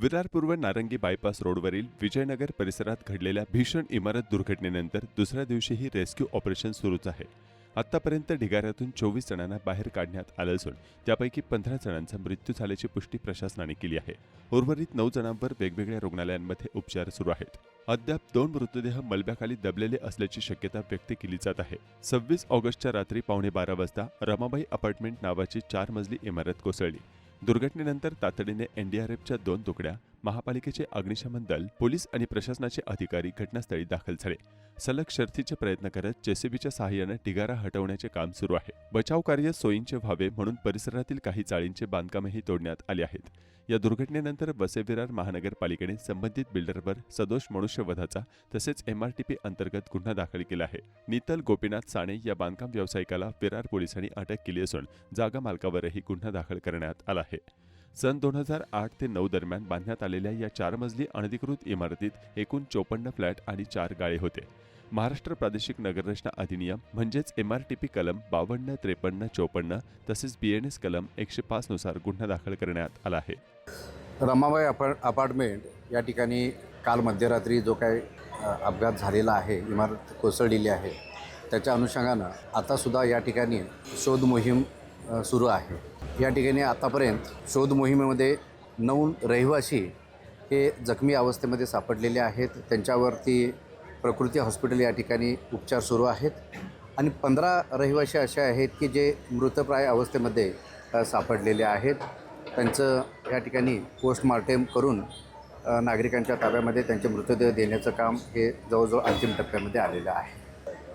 विरार पूर्व नारंगी बायपास रोडवरील विजयनगर परिसरात घडलेल्या भीषण इमारत दुर्घटनेनंतर दुसऱ्या दिवशीही रेस्क्यू ऑपरेशन सुरूच आहे. आतापर्यंत ढिगाऱ्यातून चोवीस जणांना बाहेर काढण्यात आलं असून त्यापैकी पंधरा जणांचा मृत्यू झाल्याची पुष्टी प्रशासनाने केली आहे. उर्वरित नऊ जणांवर वेगवेगळ्या रुग्णालयांमध्ये उपचार सुरू आहेत. अद्याप दोन मृतदेह मलब्याखाली दबलेले असल्याची शक्यता व्यक्त केली जात आहे. सव्वीस ऑगस्टच्या रात्री पावणे बारा वाजता रमाबाई अपार्टमेंट नावाची चार मजली इमारत कोसळली. दुर्घटनेनंतर तातडीने एनडीआरएफच्या दोन तुकड्या महापालिकेचे अग्निशमन दल पोलीस आणि प्रशासनाचे अधिकारी घटनास्थळी दाखल झाले. सलग शर्थीचे प्रयत्न करत जेसीबीच्या सहाय्याने ढिगारा हटवण्याचे काम सुरू आहे. बचाव कार्य सोयींचे व्हावे म्हणून परिसरातील काही चाळींचे बांधकामही तोडण्यात आले आहेत. या दुर्घटनेनंतर वसेविरार महानगरपालिकेने संबंधित बिल्डरवर सदोष मनुष्यवधाचा तसेच एमआरटीपी अंतर्गत गुन्हा दाखल केला आहे. नीतल गोपीनाथ साणे या बांधकाम व्यावसायिकाला विरार पोलिसांनी अटक केली असून जागा मालकावरही गुन्हा दाखल करण्यात आला आहे. सन दोन हजार आठ ते नऊ दरम्यान बांधण्यात आलेल्या या चार मजली अनधिकृत इमारतीत एकूण चोपन्न फ्लॅट आणि चार गाळे होते. महाराष्ट्र प्रादेशिक नगररचना अधिनियम म्हणजेच एम आर टी पी कलम बावन्न त्रेपन्न चोपन्न तसेच बी एन एस कलम एकशे पाच नुसार गुन्हा दाखल करण्यात आला आहे. रमाबाई अपार्ट अपार्टमेंट या ठिकाणी काल मध्यरात्री जो काही अपघात झालेला आहे इमारत कोसळलेली आहे त्याच्या अनुषंगानं आतासुद्धा या ठिकाणी शोध मोहीम सुरू आहे. या ठिकाणी आतापर्यंत शोध मोहिमेमध्ये नऊ रहिवासी हे जखमी अवस्थेमध्ये सापडलेले आहेत. त्यांच्यावरती प्रकृती हॉस्पिटल या ठिकाणी उपचार सुरू आहेत. आणि पंधरा रहिवासी असे आहेत की जे मृतप्राय अवस्थेमध्ये सापडलेले आहेत. त्यांचं या ठिकाणी पोस्टमार्टेम करून नागरिकांच्या ताब्यामध्ये त्यांचे मृतदेह देण्याचं काम हे जवळजवळ अंतिम टप्प्यामध्ये आलेलं आहे.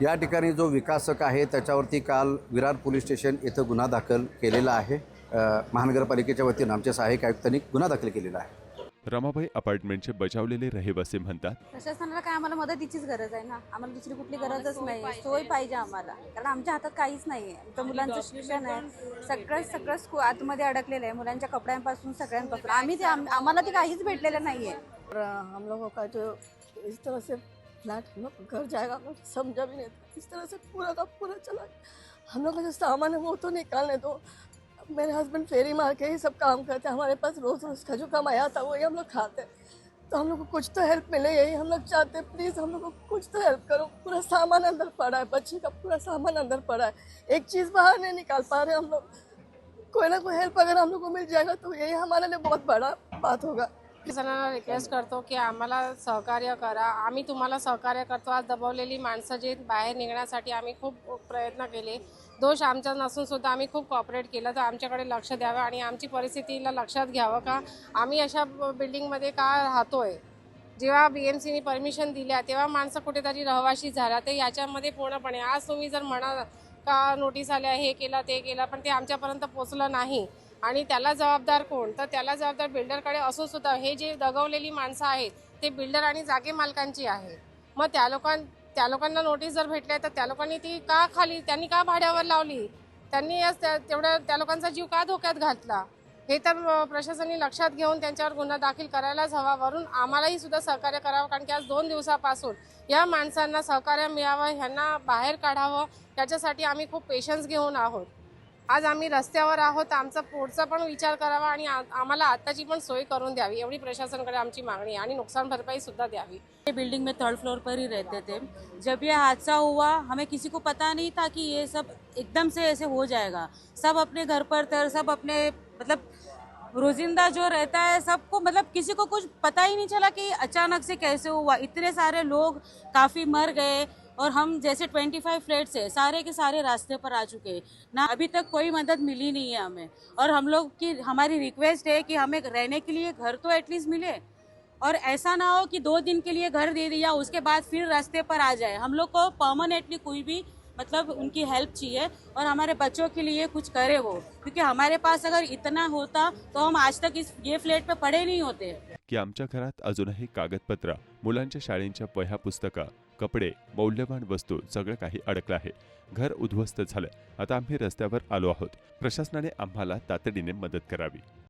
या ठिकाणी जो विकासक आहे त्याच्यावरती काल विरार पोलीस स्टेशन येथं गुन्हा दाखल केलेला आहे. महानगरपालिकेच्या वतीनं आमच्या सहाय्यक आयुक्तांनी गुन्हा दाखल केलेला आहे. रमाबाई अपार्टमेंटचे बचावलेले रहिवासी म्हणतात प्रशासनाला काय आम्हाला मदतीचीच गरज आहे ना? आम्हाला दुसरी कुठली गरजच नाही सोय पाहिजे. आम्हाला. कारण आमच्या हातात काहीच नाही आहे आमच्या मुलांचं शिक्षण आहे. सगळं सगळं स्कू आतमध्ये अडकलेलं आहे. मुलांच्या कपड्यांपासून सगळ्यांपासून. आम्ही ते आम- आम्हाला ते काहीच भेटलेलं नाही आहे और हम लोगों का जो इस तरह से फ्लैट हम लोग घर जाएगा समझा भी नहीं था. इस तरह से पूरा का पूरा चला. हम लोग का जो सामान है वो तो निकालने दो. मेरे हस्बैंड फेरी मार के ही सब काम करते हैं। हमारे पास रोज़ रोज़ का जो कमाया था, वही हम लोग खाते हैं। तो हम लोग को कुछ तो हेल्प मिले, यही हम लोग चाहते हैं। प्लीज़ हम लोग को कुछ तो हेल्प करो। पूरा सामान अंदर पड़ा है, बच्चे का पूरा सामान अंदर पड़ा है। एक चीज़ बाहर नहीं निकाल पा रहे हम लोग। कोई ना कोई हेल्प अगर हम लोग को मिल जाएगा तो यही हमारे लिए बहुत बड़ा बात होगा। जणांना रिक्वेस्ट करतो की आम्हाला सहकार्य करा। आम्ही तुम्हाला सहकार्य करतो. आज दबवलेली माणसं जे बाहेर निघण्यासाठी आम्ही खूप प्रयत्न केले. दोष आमचा नसून सुद्धा आम्ही खूप कॉपरेट केलं. तर आमच्याकडे लक्ष द्यावं आणि आमची परिस्थितीला लक्षात घ्यावं का? आम्ही अशा बिल्डिंगमध्ये का राहतोय? जेव्हा बी एम सीने परमिशन दिल्या तेव्हा माणसं कुठेतरी रहवाशी झाला तर याच्यामध्ये पूर्णपणे आज तुम्ही जर म्हणाल का नोटीस आल्या हे केलं ते केलं पण ते आमच्यापर्यंत पोचलं नाही. आणि त्याला जबाबदार कोण? तर त्याला जबाबदार बिल्डरकडे असून सुद्धा हे जे दगवलेली माणसं आहेत ते बिल्डर आणि जागे मालकांची आहे मग त्या लोकां त्या लोकांना नोटीस जर भेटल्या तर त्या लोकांनी ती का खाली त्यांनी का भाड्यावर लावली? त्यांनी आज त्या- तेवढ्या त्या लोकांचा जीव का धोक्यात घातला? हे तर प्रशासनाने लक्षात घेऊन त्यांच्यावर गुन्हा दाखल करायलाच हवा. वरून आम्हालाही सुद्धा सहकार्य करावं कारण की आज दोन दिवसापासून या माणसांना सहकार्य मिळावं ह्यांना बाहेर काढावं त्याच्यासाठी आम्ही खूप पेशन्स घेऊन आहोत. आज आम्ही रस्त्यावर आहोत आमचा पुढचा पण विचार करावा आणि आम्हाला आत्ताची पण सोय करून द्यावी एवढी प्रशासनकडे आमची मागणी आणि नुकसान भरपाई सुद्धा द्यावी. ये बिल्डिंग में थर्ड फ्लोर पर ही रहते थे. जब ये हादसा हुआ हमें किसी को पता नहीं था कि ये सब एकदम से ऐसे हो जाएगा। सब अपने घर पर थे सब अपने मतलब रोजिंदा जो रहता है सबको मतलब किसी को कुछ पता ही नहीं चला कि अचानक से कैसे हुआ। इतने सारे लोग काफ़ी मर गए और हम जैसे 25 फ्लैट्स है सारे के सारे रास्ते पर आ चुके हैं। ना अभी तक कोई मदद मिली नहीं है हमें। और हम लोग की हमारी रिक्वेस्ट है कि हमें रहने के लिए घर तो एटलीस्ट मिले। और ऐसा ना हो कि दो दिन के लिए घर दे दिया उसके बाद फिर रास्ते पर आ जाए। हम लोग को परमानेंटली कोई भी मतलब उनकी हेल्प चाहिए और हमारे बच्चों के लिए कुछ करे वो। क्योंकि हमारे पास अगर इतना होता तो हम आज तक इस ये फ्लैट पे पड़े नहीं होते। की आमच्या घरात अजूनही कागदपत्र मुलांच्या शाळेंच्या वह्या पुस्तका कपडे मौल्यवान वस्तू सगळं काही अडकलं आहे. घर उद्ध्वस्त झालं. आता आम्ही रस्त्यावर आलो आहोत. प्रशासनाने आम्हाला तातडीने मदत करावी.